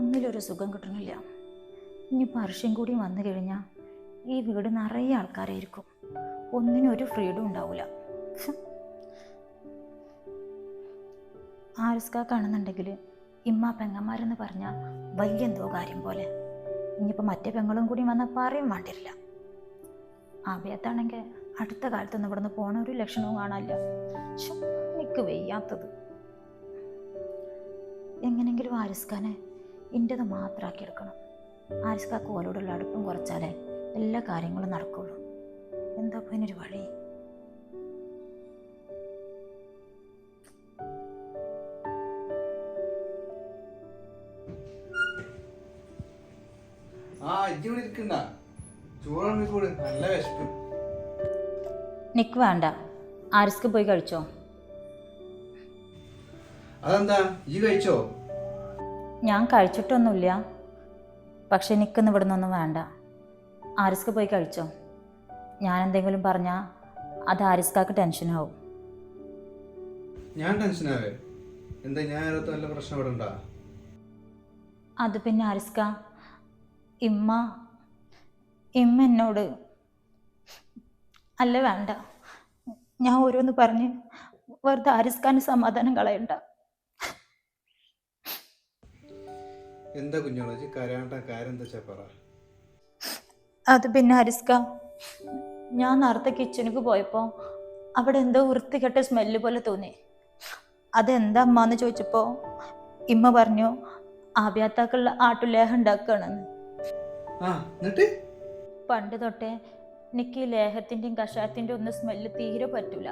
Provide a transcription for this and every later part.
ഒന്നിലൊരു സുഖം കിട്ടണില്ല. ഇനി അർഷ്യം കൂടി വന്നു കഴിഞ്ഞാൽ ഈ വീട് നിറയെ ആൾക്കാരായിരിക്കും. ഒന്നിനും ഒരു ഫ്രീഡം ഉണ്ടാവില്ല ആരിസ്കാക്കാണെന്നുണ്ടെങ്കിൽ ഇമ്മ പെങ്ങന്മാരെന്ന് പറഞ്ഞാൽ വലിയ എന്തോ കാര്യം പോലെ. ഇനിയിപ്പോൾ മറ്റേ പെങ്ങളും കൂടി വന്നാൽ പറയും വേണ്ടിരില്ല ആഭ്യത്താണെങ്കിൽ അടുത്ത കാലത്തൊന്നും ഇവിടുന്ന് പോണ ഒരു ലക്ഷണവും കാണാനില്ല. എനിക്ക് വയ്യാത്തത്. എങ്ങനെങ്കിലും ആരിസ്ഖാനെ എന്റെത് മാത്രമാക്കി എടുക്കണം. ആരിസ്കാക്ക് ഓലോടുള്ള അടുപ്പം കുറച്ചാലേ എല്ലാ കാര്യങ്ങളും നടക്കുള്ളൂ. എന്താ അതിനൊരു വഴി? നിക്ക് വേണ്ട. ആരിസ്ക്ക് പോയി കഴിച്ചോ? അതെന്താ? ഈ കഴിച്ചോ? ഞാൻ കഴിച്ചിട്ടൊന്നുമില്ല. പക്ഷെ എനിക്കൊന്നും ഇവിടെ നിന്നൊന്നും വേണ്ട. ആരിസ്ക്ക് പോയി കഴിച്ചോ? ഞാൻ എന്തെങ്കിലും പറഞ്ഞാൽ അത് ആരിസ്കാക്ക് ടെൻഷനാവും. ഞാൻ ടെൻഷനാവേ. എന്താ ഞാൻ വല്ല പ്രശ്നം ഇവിടെ ഉണ്ടാ? അത് പിന്നെ ആരിസ്ക ഇമ്മ ഇമ്മ എന്നോട് അല്ല വേണ്ട. ഞാൻ ഓരോന്ന് പറഞ്ഞ് വെറുതെ ആരിസ്കാന് സമാധാനം കളയണ്ട. എന്താ കുഞ്ഞോളൂ? ഇജ്ജ് കരാണ്ട കാര്യം എന്താ പറ. അത് പിന്നെ ഹരിസ്ക ഞാൻ നേരത്തെ കിച്ചണിക്ക് പോയപ്പോൾ അവിടെ എന്തോ വൃത്തികെട്ട സ്മെല്ല് പോലെ തോന്നി. അതെന്താ അമ്മ എന്ന് ചോദിച്ചപ്പോൾ ഇമ്മ പറഞ്ഞു ആഭ്യാത്താക്കളുടെ ആട്ടുലേഹം ഉണ്ടാക്കുകയാണെന്ന് പണ്ട് തൊട്ടേ എനിക്ക് ഈ ലേഹത്തിന്റെയും കഷായത്തിന്റെ ഒന്നും സ്മെല്ല് തീരെ പറ്റൂല.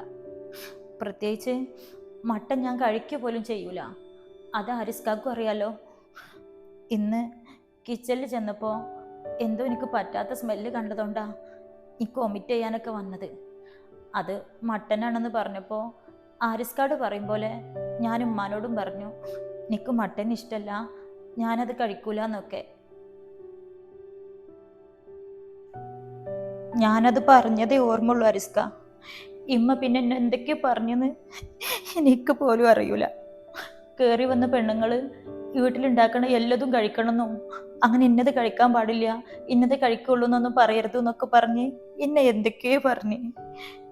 പ്രത്യേകിച്ച് മട്ടൻ ഞാൻ കഴിക്കുക പോലും ചെയ്യൂല. അത് ഹരിസ്കാക്കും അറിയാലോ. ഇന്ന് കിച്ചണിൽ ചെന്നപ്പോൾ എന്തോ എനിക്ക് പറ്റാത്ത സ്മെല്ല് കണ്ടതുകൊണ്ടാ എനിക്ക് വൊമിറ്റ് ചെയ്യാനൊക്കെ വന്നത്. അത് മട്ടനാണെന്ന് പറഞ്ഞപ്പോൾ ആരിസ്കാട് പറയും പോലെ ഞാൻ ഉമ്മാനോടും പറഞ്ഞു എനിക്ക് മട്ടൻ ഇഷ്ടമല്ല ഞാനത് കഴിക്കൂല എന്നൊക്കെ ഞാനത് പറഞ്ഞതേ ഓർമ്മയുള്ളൂ അരിസ്ക ഇമ്മ പിന്നെ എന്നെ എന്തൊക്കെയോ പറഞ്ഞെന്ന് എനിക്ക് പോലും അറിയൂല. കയറി വന്ന പെണ്ണുങ്ങൾ വീട്ടിലുണ്ടാക്കണ എല്ലതും കഴിക്കണമെന്നും അങ്ങനെ ഇന്നത് കഴിക്കാൻ പാടില്ല ഇന്നത് കഴിക്കുള്ളൂ എന്നൊന്നും പറയരുത് എന്നൊക്കെ പറഞ്ഞ് എന്നെ എന്തൊക്കെയോ പറഞ്ഞ്.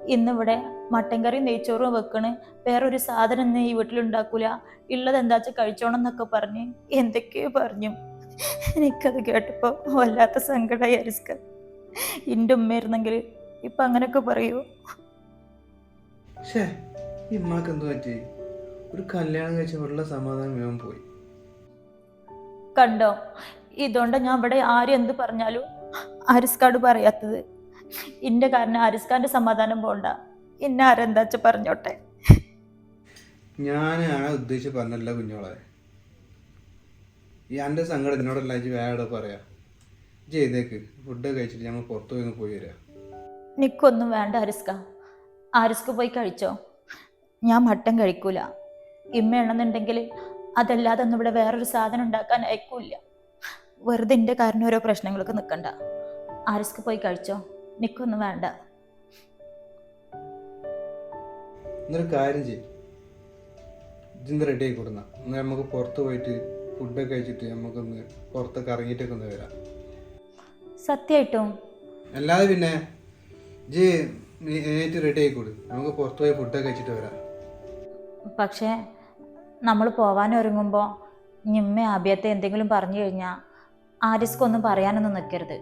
ഇന്നിവിടെ മട്ടൻ കറിയും നെയ്ച്ചോറും വെക്കണ്. വേറൊരു സാധനം ഇന്ന് ഈ വീട്ടിലുണ്ടാക്കൂല. ഉള്ളത് എന്താ വെച്ചാൽ കഴിച്ചോണം എന്നൊക്കെ പറഞ്ഞ് എന്തൊക്കെയോ പറഞ്ഞു. എനിക്കത് കേട്ടപ്പോൾ വല്ലാത്ത സങ്കടമായി അരിസ്ക. എന്റെ ഉമ്മയായിരുന്നെങ്കിൽ ഇപ്പം അങ്ങനെയൊക്കെ പറയൂ. ഈ പറ്റി? ഒരു കല്യാണം കഴിച്ച സമാധാനം വേഗം പോയി. കണ്ടോ? ഇതുകൊണ്ട് ഞാൻ ഇവിടെ ആരും എന്ത് പറഞ്ഞാലും ആരിസ്കാട് പറയാത്തത്. ഇന്റെ കാരണം ആരിസ്കാന്റെ സമാധാനം പോണ്ട. എന്നെ ആരെന്താച്ച പറഞ്ഞോട്ടെ? ഞാൻ ആ ഉദ്ദേശിച്ച് പറഞ്ഞല്ല കുഞ്ഞോളെ. എന്റെ എന്റെ സങ്കടം എന്നോടല്ല ഇജ്ജ് വേറെ പറയാ? ഇജ്ജ് ചെയ്തേക്ക് ഫുഡ് കഴിച്ചിട്ട് ഞങ്ങൾ പുറത്തു പോയി ഒന്ന് പോയി വരാം. നിക്കൊന്നും വേണ്ട ആരിസ്ക ആരിസ്ക് പോയി കഴിച്ചോ? ഞാൻ മട്ടൻ കഴിക്കൂല. ഇമ്മയാണെന്നുണ്ടെങ്കിൽ അതല്ലാതെ ഒന്നും ഇവിടെ വേറൊരു സാധനം ഉണ്ടാക്കാൻ അയക്കൂല വെറുതെ എന്റെ കാരണം ഓരോ പ്രശ്നങ്ങളൊക്കെ നിൽക്കണ്ട ആരസ്ക്ക് പോയി കഴിച്ചോ? നിക്കൊന്നും വേണ്ട. എന്നൊരു കാര്യം ചെയ്യും. ഇജിന്ന് റെഡി ആയി കൊടുന്ന. എന്നാൽ നമുക്ക് പുറത്ത് പോയിട്ട് ഫുഡൊക്കെ കഴിച്ചിട്ട് നമുക്കൊന്ന് പുറത്തൊക്കെ ഇറങ്ങിയിട്ടൊക്കെ ഒന്ന് വരാം. സത്യമായിട്ടും അല്ലാതെ പിന്നെ ജി നേരിട്ട് റെഡി ആയിക്കോട് നമുക്ക് പുറത്ത് പോയി ഫുഡൊക്കെ കഴിച്ചിട്ട് വരാം. പക്ഷേ നമ്മൾ പോവാൻ ഒരുങ്ങുമ്പോൾ ഞമ്മ ആഭ്യത്തെ എന്തെങ്കിലും പറഞ്ഞു കഴിഞ്ഞാൽ ആരിസ്ക്കൊന്നും പറയാനൊന്നും നിൽക്കരുത്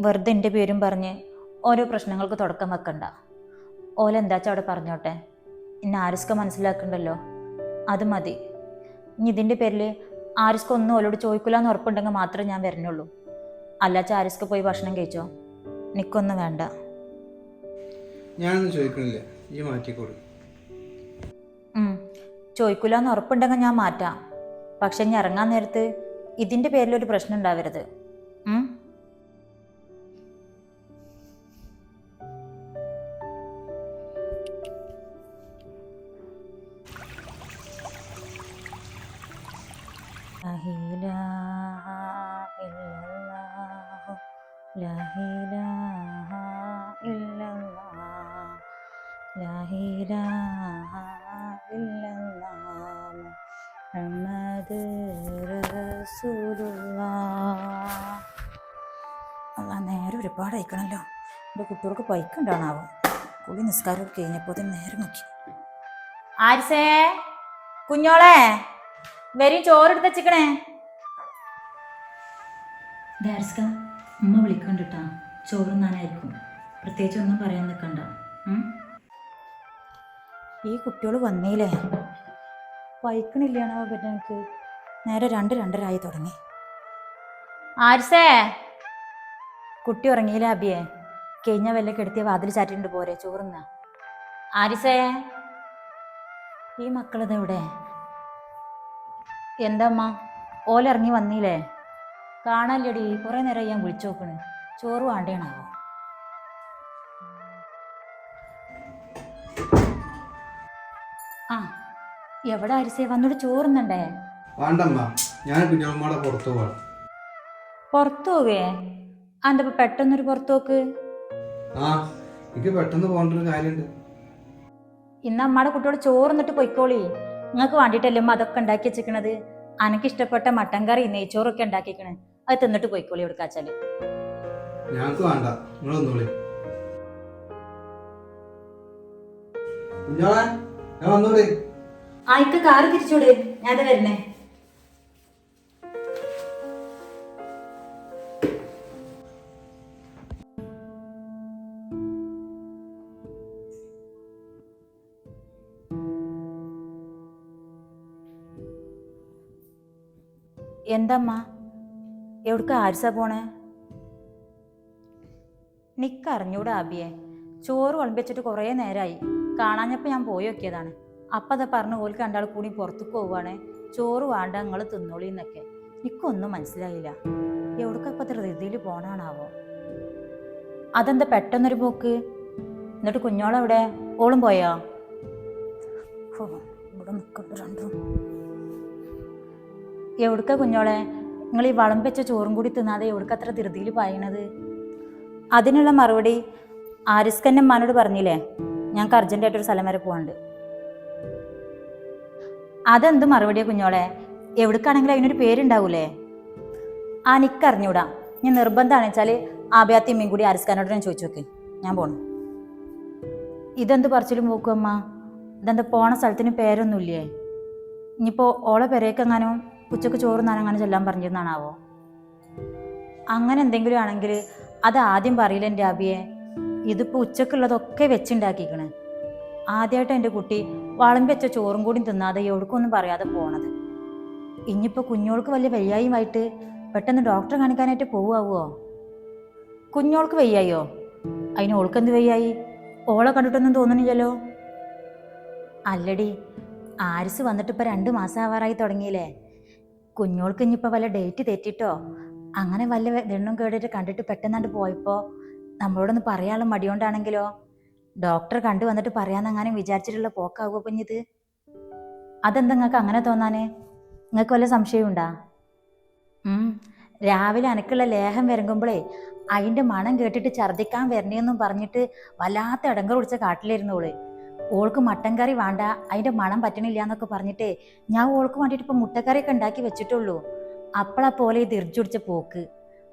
വെറുതെ എന്റെ പേരും പറഞ്ഞ് ഓരോ പ്രശ്നങ്ങൾക്ക് തുടക്കം വെക്കണ്ട. ഓലെന്താച്ചാ അവിടെ പറഞ്ഞോട്ടെ? എന്നെ ആരിസ്ക മനസ്സിലാക്കണ്ടല്ലോ? അത് മതി. ഇനി ഇതിന്റെ പേരിൽ ആരിസ്ക ഒന്നും ഓലോട് ചോദിക്കില്ല എന്ന് ഉറപ്പുണ്ടെങ്കിൽ മാത്രമേ ഞാൻ വരുന്നുള്ളൂ അല്ലാച്ച ആരിസ്ക പോയി ഭക്ഷണം കഴിച്ചോ? നിക്കൊന്നും വേണ്ട. ഞാനൊന്നും ചോദിക്കണില്ല. ഈ മാറ്റിക്കോട് ഉം. ചോദിക്കൂല എന്ന് ഉറപ്പുണ്ടെങ്കിൽ ഞാൻ മാറ്റാം പക്ഷെ ഇനി ഇറങ്ങാൻ നേരത്ത് ഇതിന്റെ പേരിലൊരു പ്രശ്നം ഉണ്ടാവരുത് നേരെ ഒരുപാട് അയക്കണല്ലോ എന്റെ കുട്ടികൾക്ക് പൈക്കുണ്ടാണാവോ കുളി നിസ്കാരം കഴിഞ്ഞപ്പോൾ തന്നെ നേരെ നോക്കി. ആരിസേ? കുഞ്ഞോളെ വരും ചോറെടുത്ത് വെച്ചിക്കണേ. ഡാരിസ്ക ഉമ്മ വിളിക്കണ്ടിട്ടാ. ചോറുന്നാനായിരിക്കും പ്രത്യേകിച്ച് ഒന്നും പറയാൻ നിൽക്കണ്ട. ഈ കുട്ടികൾ വന്നേലേ പൈക്കണില്ലാണോ പിന്നെ എനിക്ക്? നേരെ രണ്ട് രണ്ടരായി തുടങ്ങി. ആരിസേ? കുട്ടി ഉറങ്ങിയില്ല അബിയെ? കഴിഞ്ഞ വല്ല കെടുത്തിയ വാതിൽ ചാറ്റിണ്ട് പോരെ ചോറുന്ന. ആരിസേ? ഈ മക്കളത് എവിടെ എന്താമ്മ? ഓലിറങ്ങി വന്നില്ലേ കാണാല്ലടി കുറേ നേരം ഞാൻ വിളിച്ചു നോക്കണ് ചോറ് വേണ്ടേണാവോ? ആ എവിടെ അരിസേ വന്നോട് ചോറുന്നണ്ടേ? വേണ്ടമ്മ ഞാൻ കുഞ്ഞമ്മയുടെ പുറത്തു പോവാം. പുറത്തു പോവേ? അന്താ പെട്ടെന്നൊരു പുറത്തു പോക്ക് ആ എനിക്ക് പെട്ടെന്ന് പോകേണ്ട ഒരു കാര്യമുണ്ട്. ഇന്ന് അമ്മയുടെ കുട്ടിയോട് ചോറുന്നിട്ട് പൊയ്ക്കോളി. നിങ്ങൾക്ക് വേണ്ടിയിട്ടല്ലേ അമ്മ അതൊക്കെ ഉണ്ടാക്കി വെച്ചിരിക്കണത് അനക്ക് ഇഷ്ടപ്പെട്ട മട്ടൻ കറി നെയ്ച്ചോറൊക്കെ ഉണ്ടാക്കിക്കണ് അത് തിന്നിട്ട് പൊയ്ക്കോളി എവിടുക്കാച്ചാൽ ഞങ്ങൾക്ക് വേണ്ട. നിങ്ങളൊന്നോളി ഞാൻ വന്നോളി. ആയിക്ക് കാറ് തിരിച്ചോട്. ഞാൻ വരുന്നേ വരണേ. എന്തമ്മ? എവിടക്ക ആരിസ പോണേ? നിക്ക് നിക്കറിഞ്ഞൂടാ ആബിയെ ചോറ് വിളമ്പിച്ചിട്ട് കുറേ നേരമായി കാണാഞ്ഞപ്പോൾ ഞാൻ പോയി നോക്കിയതാണ്. അപ്പം അതാ പറഞ്ഞു ഓൽ കണ്ടാൾ കൂടി പുറത്തേക്ക് പോവാണ് ചോറ് വേണ്ട നിങ്ങൾ തിന്നോളി എന്നൊക്കെ. എനിക്കൊന്നും മനസ്സിലായില്ല. എവിടക്കപ്പം ധൃതിയിൽ പോണാണാവോ? അതെന്താ പെട്ടെന്നൊരു പോക്ക്? എന്നിട്ട് കുഞ്ഞോളെവിടെ? ഓളും പോയോ? ഇവിടെ നിൽക്കുന്നു രണ്ടും. എവിടുക്ക കുഞ്ഞോളെ? നിങ്ങൾ ഈ വളം വെച്ച ചോറും കൂടി തിന്നാതെ എവിടുക്ക അത്ര ധൃതിയിൽ പായണത്? അതിനുള്ള മറുപടി ആരിസ്കന്നമ്മാനോട് പറഞ്ഞില്ലേ? ഞങ്ങൾക്ക് അർജന്റായിട്ടൊരു സ്ഥലം വരെ പോകാണ്ട് അതെന്ത് മറുപടിയാ കുഞ്ഞോളെ? എവിടേക്കാണെങ്കിലും അതിനൊരു പേരുണ്ടാവൂലേ? ആ നിക്കറിഞ്ഞൂടാ ഞാൻ നിർബന്ധമാണെന്ന് വെച്ചാൽ ആബിയാത്തിമ്മയും കൂടി ആരിസ്കാനോട് ഞാൻ ചോദിച്ചു നോക്കി. ഞാൻ പോണു. ഇതെന്ത് പറിച്ചിലും പോക്കും അമ്മ ഇതെന്താ പോണ സ്ഥലത്തിന് പേരൊന്നുമില്ലേ? ഇനിയിപ്പോൾ ഓളെ പെരേക്കെങ്ങാനും ഉച്ചയ്ക്ക് ചോറ് നാനങ്ങനെ ചെല്ലാൻ പറഞ്ഞിരുന്നാണാവോ? അങ്ങനെ എന്തെങ്കിലും ആണെങ്കിൽ അത് ആദ്യം പറയില്ല എന്റെ അബിയെ? ഇതിപ്പോൾ ഉച്ചക്കുള്ളതൊക്കെ വെച്ചുണ്ടാക്കിക്കണ്. ആദ്യമായിട്ട് എന്റെ കുട്ടി വളം വെച്ച ചോറും കൂടി തിന്നാതെ എവിടേക്കൊന്നും പറയാതെ പോണത്. ഇനിയിപ്പോൾ കുഞ്ഞോൾക്ക് വലിയ വയ്യായുമായിട്ട് പെട്ടെന്ന് ഡോക്ടറെ കാണിക്കാനായിട്ട് പോവാവോ കുഞ്ഞോൾക്ക് വയ്യായോ? അതിന് ഓൾക്കെന്ത് വയ്യായി? ഓളെ കണ്ടിട്ടൊന്നും തോന്നണില്ലല്ലോ? അല്ലടി ആരിസ് വന്നിട്ടിപ്പോൾ രണ്ട് മാസം ആവാറായി തുടങ്ങിയില്ലേ? കുഞ്ഞോൾക്ക് ഇനിയിപ്പോൾ വല്ല ഡേറ്റ് തെറ്റിട്ടോ? അങ്ങനെ വല്ല ദണ്ണും കേടിട്ട് കണ്ടിട്ട് പെട്ടെന്നാണ്ട് പോയപ്പോൾ നമ്മളോടൊന്ന് പറയാനുള്ള മടിയോണ്ടാണെങ്കിലോ? ഡോക്ടർ കണ്ടു വന്നിട്ട് പറയാന്നെങ്ങാനും വിചാരിച്ചിട്ടുള്ള പോക്കാവുമോ കുഞ്ഞിത്? അതെന്താ നിങ്ങൾക്ക് അങ്ങനെ തോന്നാന്? നിങ്ങൾക്ക് വല്ല സംശയമുണ്ടാ രാവിലെ അനക്കുള്ള ലേഹം വരങ്ങുമ്പോഴേ അതിന്റെ മണം കേട്ടിട്ട് ഛർദ്ദിക്കാൻ വരണേന്നും പറഞ്ഞിട്ട് വല്ലാത്ത ഇടങ്ങൾ കുടിച്ച കാട്ടിലായിരുന്നു ഓൾ. ഓൾക്ക് മട്ടൻ കറി വേണ്ട അതിന്റെ മണം പറ്റണില്ല എന്നൊക്കെ പറഞ്ഞിട്ടേ ഞാൻ ഓൾക്ക് വേണ്ടിയിട്ട് മുട്ടക്കറി മുട്ടക്കറിയൊക്കെ ഉണ്ടാക്കി വെച്ചിട്ടുള്ളൂ. അപ്പളാ പോലെ ഈ തിരിച്ചുടിച്ച പോക്ക്.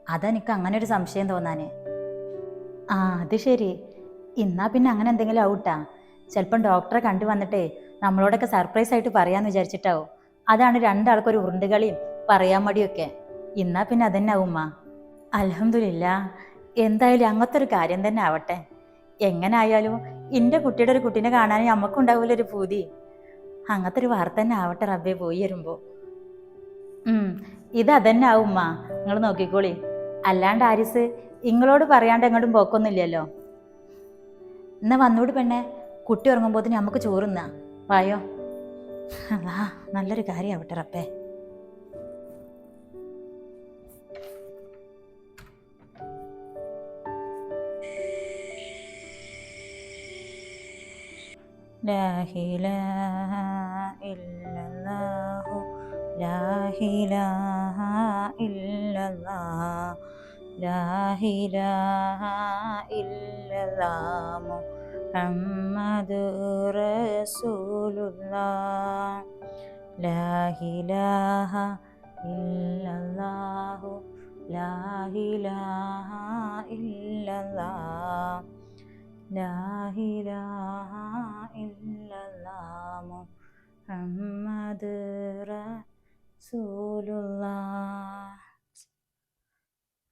അതെനിക്ക് അങ്ങനെ ഒരു സംശയം തോന്നാന്. ആ അത് ശരി. ഇന്നാ പിന്നെ അങ്ങനെ എന്തെങ്കിലും ആവൂട്ടാ. ചിലപ്പം ഡോക്ടറെ കണ്ടു വന്നിട്ട് നമ്മളോടൊക്കെ സർപ്രൈസ് ആയിട്ട് പറയാന്ന് വിചാരിച്ചിട്ടാവും. അതാണ് രണ്ടാൾക്കൊരു ഉരുണ്ടുകളിയും പറയാൻ മടിയൊക്കെ. ഇന്നാ പിന്നെ അതന്നെ ആവുമ്മ. അലഹമില്ല എന്തായാലും അങ്ങനത്തെ ഒരു കാര്യം തന്നെ ആവട്ടെ. എങ്ങനെ ആയാലും എന്റെ കുട്ടിയുടെ ഒരു കുട്ടീനെ കാണാൻ നമുക്കും ഒരു പൂതി. അങ്ങനത്തെ ഒരു വാർത്ത തന്നെ ആവട്ടെ റബ്ബെ പോയി വരുമ്പോൾ ഇത് അതന്നെ ആവുമ്മ നിങ്ങൾ നോക്കിക്കോളി. അല്ലാണ്ട് ആരിസ് ഇങ്ങളോട് പറയാണ്ട് എങ്ങോട്ടും പോക്കൊന്നുമില്ലല്ലോ. എന്നാ വന്നോട് പെണ്ണെ. കുട്ടി ഉറങ്ങുമ്പോൾ നമുക്ക് ചോറുന്നാ വായോ. വാ നല്ലൊരു കാര്യമാവട്ടെ റബ്ബേ. ലാഹിലാഹ ഇല്ലല്ലാഹു ലാഹിലാഹ ഇല്ലല്ലാഹ് ലാഹിലാഹ ഇല്ലല്ലാഹു മുഹമ്മദ് റസൂലുള്ളാഹ് ലാഹിലാഹ ഇല്ലല്ലാഹു ലാഹിലാഹ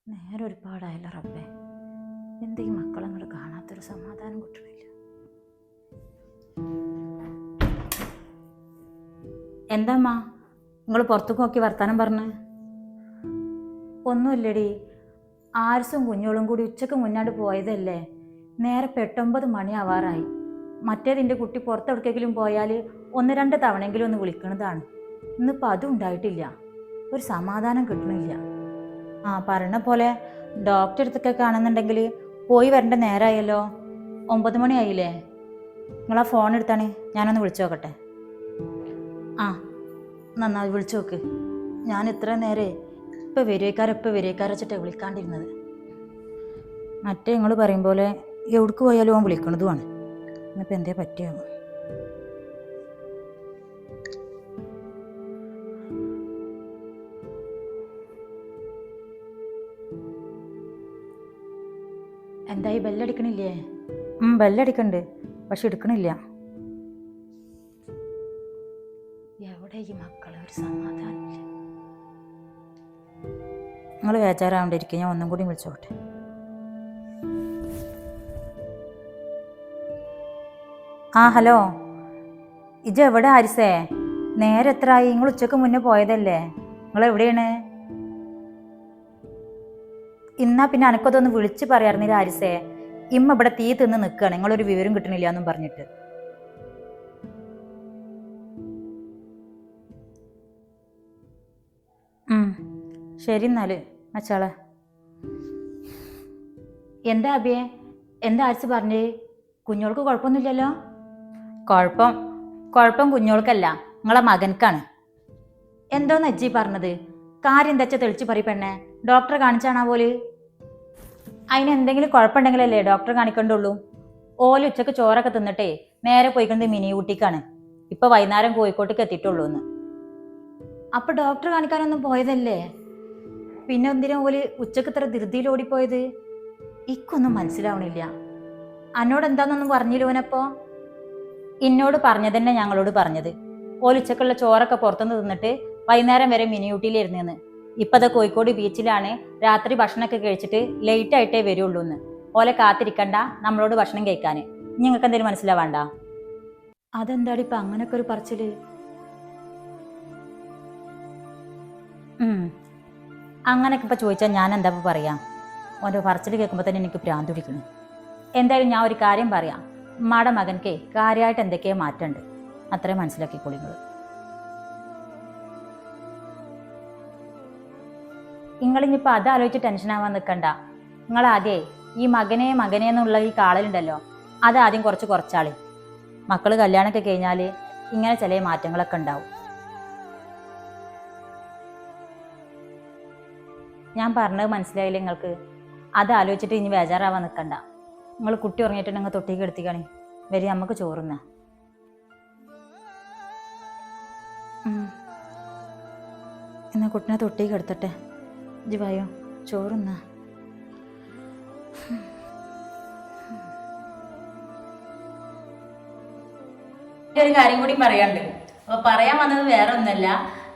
നേരെ ഒരുപാടായല്ലോ റബ്ബേ. എന്താ ഈ മക്കളങ്ങോട്ട് കാണാത്തൊരു സമാധാനം കിട്ടണില്ല. എന്താമ്മ? നിങ്ങൾ പുറത്തു നോക്കി വർത്താനം പറഞ്ഞ്? ഒന്നുമില്ലടി. ആർസും കുഞ്ഞോളും കൂടി ഉച്ചയ്ക്ക് മുന്നാണ്ട് പോയതല്ലേ? നേരെ പെട്ടൊമ്പത് മണിയാവാറായി. മറ്റേതിന്റെ കുട്ടി പുറത്തെവിടേക്കെങ്കിലും പോയാൽ ഒന്ന് രണ്ട് തവണയെങ്കിലും ഒന്ന് വിളിക്കുന്നതാണ് ഇന്നിപ്പോൾ അതും ഉണ്ടായിട്ടില്ല. ഒരു സമാധാനം കിട്ടണില്ല. ആ പറഞ്ഞ പോലെ ഡോക്ടറെ അടുത്തൊക്കെ കാണുന്നുണ്ടെങ്കിൽ പോയി വരേണ്ട നേരമായല്ലോ ഒമ്പത് മണിയായില്ലേ? നിങ്ങളാ ഫോൺ എടുത്താണ്. ഞാനൊന്ന് വിളിച്ചു നോക്കട്ടെ. ആ നന്നായി വിളിച്ചു നോക്ക്. ഞാൻ ഇത്ര നേരെ ഇപ്പം വരേക്കാരെ വെച്ചിട്ട് വിളിക്കാണ്ടിരുന്നത്. മറ്റേ നിങ്ങൾ പറയും പോലെ എവിടേക്ക് പോയാലും അവൻ വിളിക്കണതുമാണ് ഇന്നിപ്പോൾ എന്തേ പറ്റിയാവും എന്തായി? ബെല്ലടിക്കണില്ലേ? ഉം, ബെല്ലടിക്കണ്ട്. പക്ഷെ എടുക്കണില്ല. എവിടെ ഈ മക്കളെ? ഒരു സമാധാനമില്ല. നിങ്ങൾ വേചാറാവണ്ടിരിക്കുക ഞാൻ ഒന്നും കൂടി വിളിച്ചോട്ടെ. ആ ഹലോ. ഇജ എവിടെ ആരിസേ? നേരെ എത്ര ആയി? നിങ്ങൾ ഉച്ചയ്ക്ക് മുന്നേ പോയതല്ലേ? നിങ്ങൾ എവിടെയാണ്? ഇന്നാ പിന്നെ അനക്കതൊന്ന് വിളിച്ച് പറയാറുന്നില്ല ആരിസേ. ഇമ്മ ഇവിടെ തീ തിന്ന് നിൽക്കുകയാണ് നിങ്ങളൊരു വിവരം കിട്ടണില്ല എന്നും പറഞ്ഞിട്ട്. ശരി എന്നാൽ മച്ചാളെ. എന്താ അബിയെ? എന്താ ആരിച്ച് പറഞ്ഞേ? കുഞ്ഞോൾക്ക് കുഴപ്പമൊന്നുമില്ലല്ലോ? കുഴപ്പം. കുഴപ്പം കുഞ്ഞോൾക്കല്ല നിങ്ങളെ മകൻക്കാണ്. എന്തോന്ന് അജ്ജി പറഞ്ഞത്? കാര്യം എന്താ തെളിച്ച് പറയും പെണ്ണെ. ഡോക്ടറെ കാണിച്ചാണാ പോൽ അതിന് എന്തെങ്കിലും കുഴപ്പമുണ്ടെങ്കിലല്ലേ ഡോക്ടറെ കാണിക്കണ്ടുള്ളൂ. ഓൽ ഉച്ചയ്ക്ക് ചോറൊക്കെ തിന്നിട്ടേ നേരെ പോയിക്കൊണ്ട് മിനി ഊട്ടിക്കാണ്. ഇപ്പൊ വൈകുന്നേരം കോഴിക്കോട്ടേക്ക് എത്തിയിട്ടുള്ളൂ എന്ന് അപ്പൊ ഡോക്ടറെ കാണിക്കാനൊന്നും പോയതല്ലേ? പിന്നെ എന്തിനാ ഓൽ ഉച്ചയ്ക്ക് ഇത്ര ധൃതിയിൽ ഓടിപ്പോയത്? ഇക്കൊന്നും മനസ്സിലാവണില്ല. അന്നോട് എന്താന്നൊന്നും പറഞ്ഞില്ലോനപ്പോ ഇന്നോട് പറഞ്ഞതന്നെ ഞങ്ങളോട് പറഞ്ഞത്. ഓലിച്ചക്കുള്ള ചോറൊക്കെ പുറത്തുനിന്ന് തിന്നിട്ട് വൈകുന്നേരം വരെ മിനിയൂട്ടിയിലിരുന്നെന്ന് ഇപ്പത് കോഴിക്കോട് ബീച്ചിലാണ് രാത്രി ഭക്ഷണമൊക്കെ കഴിച്ചിട്ട് ലേറ്റ് ആയിട്ടേ വരുള്ളൂ എന്ന് ഓലെ കാത്തിരിക്കണ്ട നമ്മളോട് ഭക്ഷണം കഴിക്കാൻ നിങ്ങൾക്ക് എന്തെങ്കിലും മനസ്സിലാവണ്ട? അതെന്താടി ഇപ്പൊ അങ്ങനൊക്കെ ഒരു പറച്ചിൽ? ഉം. അങ്ങനൊക്കെ ഇപ്പൊ ചോദിച്ചാൽ ഞാൻ എന്താ പറയാ? ഓന്റെ പറച്ചിൽ കേൾക്കുമ്പോൾ തന്നെ എനിക്ക് പ്രാന്ത് പിടിക്കുന്നു. എന്തായാലും ഞാൻ ഒരു കാര്യം പറയാം. ഉമ്മാടെ മകൻക്ക് കാര്യമായിട്ട് എന്തൊക്കെയോ മാറ്റമുണ്ട് അത്രയും മനസ്സിലാക്കിക്കോളി നിങ്ങൾ നിങ്ങളിനിപ്പോൾ അത് ആലോചിച്ച് ടെൻഷനാവാൻ നിൽക്കണ്ട നിങ്ങൾ ആദ്യേ ഈ മകനെ മകനെ എന്നുള്ള ഈ കാളലുണ്ടല്ലോ അത് ആദ്യം കുറച്ച് കുറച്ചാളി. മക്കൾ കല്യാണമൊക്കെ കഴിഞ്ഞാൽ ഇങ്ങനെ ചില മാറ്റങ്ങളൊക്കെ ഉണ്ടാവും. ഞാൻ പറഞ്ഞത് മനസ്സിലായില്ലേ നിങ്ങൾക്ക്? അത് ആലോചിച്ചിട്ട് ഇനി ബേജാറാവാൻ നിൽക്കണ്ട നിങ്ങൾ കുട്ടി ഉറങ്ങിയിട്ടുണ്ടെങ്കിൽ തൊട്ടിക്ക് എടുത്തിക്കാണി. വരി നമുക്ക് ചോറുന്ന. എന്നാ കുട്ടിനെ തൊട്ടിക്ക് എടുത്തട്ടെ. ജിവായോ വായോ ചോറുന്ന. ഒരു കാര്യം കൂടി പറയാണ്ട് അപ്പൊ പറയാൻ വന്നത് വേറെ ഒന്നല്ല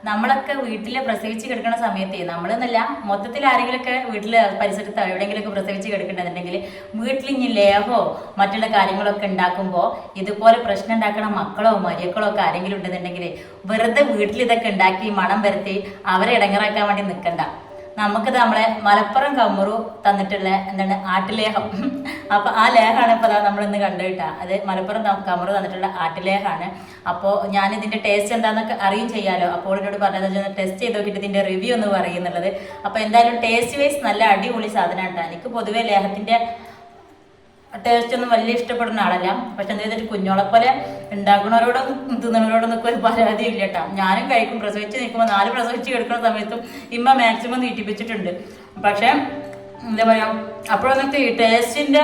നമ്മളൊക്കെ വീട്ടിൽ പ്രസവിച്ച് കിടക്കുന്ന സമയത്ത് നമ്മളെന്നല്ല മൊത്തത്തിൽ ആരെങ്കിലുമൊക്കെ വീട്ടിൽ പരിസരത്തോ എവിടെയെങ്കിലുമൊക്കെ പ്രസവിച്ച് കിടക്കണമെന്നുണ്ടെങ്കിൽ വീട്ടിൽ ഇനി ലേഹോ മറ്റുള്ള കാര്യങ്ങളൊക്കെ ഉണ്ടാക്കുമ്പോൾ ഇതുപോലെ പ്രശ്നം ഉണ്ടാക്കണ മക്കളോ മരിയക്കളോ ഒക്കെ ആരെങ്കിലും ഉണ്ടെന്നുണ്ടെങ്കിൽ വെറുതെ വീട്ടിൽ ഇതൊക്കെ ഉണ്ടാക്കി മണം വരുത്തി അവരെ ഇടങ്ങറാക്കാൻ വേണ്ടി നിൽക്കണ്ട നമുക്കിത് നമ്മളെ മലപ്പുറം കമ്മറു തന്നിട്ടുള്ള എന്താണ് ആട്ടുലേഹം. അപ്പൊ ആ ലേഹമാണ് ഇപ്പൊ നമ്മൾ ഇന്ന് കണ്ടുകിട്ടാ അത് മലപ്പുറം കമ്മറു തന്നിട്ടുള്ള ആട്ടുലേഹാണ് അപ്പോൾ ഞാൻ ഇതിന്റെ ടേസ്റ്റ് എന്താണെന്നൊക്കെ അറിയും ചെയ്യാലോ. അപ്പോൾ എന്നോട് പറഞ്ഞത് ടെസ്റ്റ് ചെയ്ത് നോക്കിയിട്ട് ഇതിന്റെ റിവ്യൂ ഒന്ന് പറയുന്നുള്ളത് അപ്പൊ എന്തായാലും ടേസ്റ്റ് വൈസ് നല്ല അടിപൊളി സാധനമാണ് കേട്ടോ എനിക്ക് പൊതുവേ ലേഹത്തിന്റെ ടേസ്റ്റ് ഒന്നും വലിയ ഇഷ്ടപ്പെടുന്ന ആളല്ല. പക്ഷെ എന്താ ചെയ്തിട്ട് കുഞ്ഞോളെ പോലെ ഉണ്ടാക്കുന്നവരോടും തിന്നണവരോടും ഒക്കെ ഒരു പരാതി ഇല്ല കേട്ടോ. ഞാനും കഴിക്കും. പ്രസവിച്ച് നിൽക്കുമ്പോൾ നാല് പ്രസവിച്ച് കിടക്കുന്ന സമയത്തും ഇമ്മ മാക്സിമം നീട്ടിപ്പിച്ചിട്ടുണ്ട്. പക്ഷെ എന്താ പറയാ അപ്പോഴൊന്നും ഈ ടേസ്റ്റിന്റെ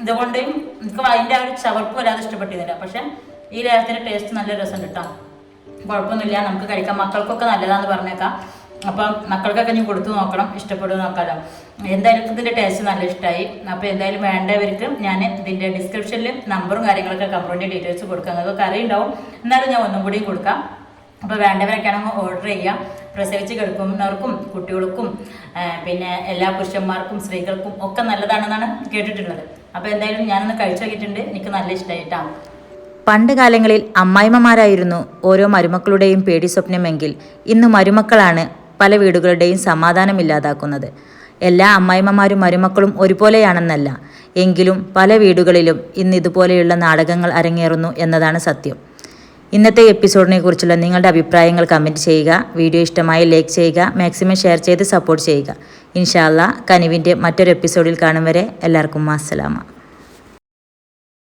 ഇതുകൊണ്ട് എനിക്ക് അതിന്റെ ആ ഒരു ചവർപ്പ് വരാതെ ഇഷ്ടപ്പെട്ടിരുന്നില്ല. പക്ഷെ ഈ ലേഹത്തിന്റെ ടേസ്റ്റ് നല്ല രസം കിട്ടാം. കുഴപ്പമൊന്നുമില്ല. നമുക്ക് കഴിക്കാം. മക്കൾക്കൊക്കെ നല്ലതാന്ന് പറഞ്ഞേക്കാം. അപ്പം മക്കൾക്കൊക്കെ ഇനി കൊടുത്തു നോക്കണം. ഇഷ്ടപ്പെടുന്ന നോക്കാലോ എന്തായാലും ഇതിന്റെ ടേസ്റ്റ് നല്ല ഇഷ്ടമായി അപ്പോൾ എന്തായാലും വേണ്ടവർക്ക് ഞാൻ ഇതിന്റെ ഡിസ്ക്രിപ്ഷനിൽ നമ്പറും കാര്യങ്ങളൊക്കെ കമ്പൗണ്ടിന്റെ ഡീറ്റെയിൽസ് കൊടുക്കാം നിങ്ങൾക്ക് അറിയുണ്ടാവും. എന്നാലും ഞാൻ ഒന്നും കൂടി കൊടുക്കാം. അപ്പോൾ വേണ്ടവരൊക്കെ ആണെങ്കിൽ ഓർഡർ ചെയ്യാം പ്രസവിച്ച് കിടക്കുന്നവർക്കും കുട്ടികൾക്കും പിന്നെ എല്ലാ പുരുഷന്മാർക്കും സ്ത്രീകൾക്കും ഒക്കെ നല്ലതാണെന്നാണ് കേട്ടിട്ടുള്ളത്. അപ്പോൾ എന്തായാലും ഞാനൊന്ന് കഴിച്ചു നോക്കിയിട്ടുണ്ട്. എനിക്ക് നല്ല ഇഷ്ടമായിട്ടാണ് പണ്ട് കാലങ്ങളിൽ അമ്മായിമ്മമാരായിരുന്നു ഓരോ മരുമക്കളുടെയും പേടി സ്വപ്നമെങ്കിൽ ഇന്ന് മരുമക്കളാണ് പല വീടുകളുടെയും സമാധാനം ഇല്ലാതാക്കുന്നത്. എല്ലാ അമ്മായിമ്മമാരും മരുമക്കളും ഒരുപോലെയാണെന്നല്ല. എങ്കിലും പല വീടുകളിലും ഇന്ന് ഇതുപോലെയുള്ള നാടകങ്ങൾ അരങ്ങേറുന്നു എന്നതാണ് സത്യം. ഇന്നത്തെ എപ്പിസോഡിനെ കുറിച്ചുള്ള നിങ്ങളുടെ അഭിപ്രായങ്ങൾ കമന്റ് ചെയ്യുക വീഡിയോ ഇഷ്ടമായി ലൈക്ക് ചെയ്യുക മാക്സിമം ഷെയർ ചെയ്ത് സപ്പോർട്ട് ചെയ്യുക. ഇൻഷാല്ല കനിവിന്റെ മറ്റൊരു എപ്പിസോഡിൽ കാണും വരെ എല്ലാവർക്കും അസ്സലാമ